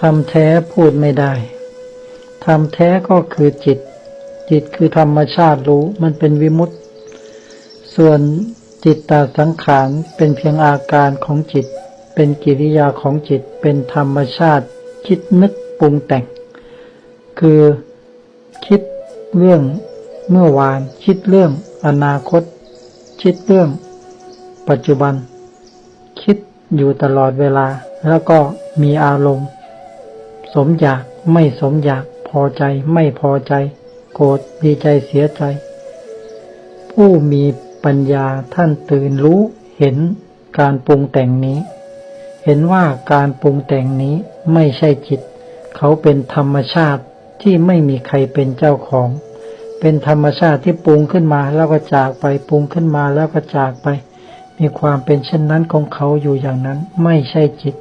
ทำแท้พูดไม่ได้ทำแท้ก็คือจิต จิตคือธรรมชาติรู้มันเป็นวิมุตติ ส่วนจิตตาสังขารเป็นเพียงอาการของจิต เป็นกิริยาของจิต เป็นธรรมชาติ คิดนึกปรุงแต่ง คือคิดเรื่องเมื่อวาน คิดเรื่องอนาคต คิดเรื่อง ปัจจุบัน คิดอยู่ตลอดเวลา แล้วก็มีอารมณ์ สมอยากไม่สมอยากพอใจไม่พอใจ โกรธดีใจเสียใจ ผู้มีปัญญาท่านตื่นรู้เห็นการปรุงแต่งนี้ เห็นว่าการปรุงแต่งนี้ไม่ใช่จิต เขาเป็นธรรมชาติที่ไม่มีใครเป็นเจ้าของ เป็นธรรมชาติที่ปรุงขึ้นมาแล้วก็จากไปปรุงขึ้นมาแล้วก็จากไป มีความเป็นเช่นนั้นของเขาอยู่อย่างนั้น ไม่ใช่จิต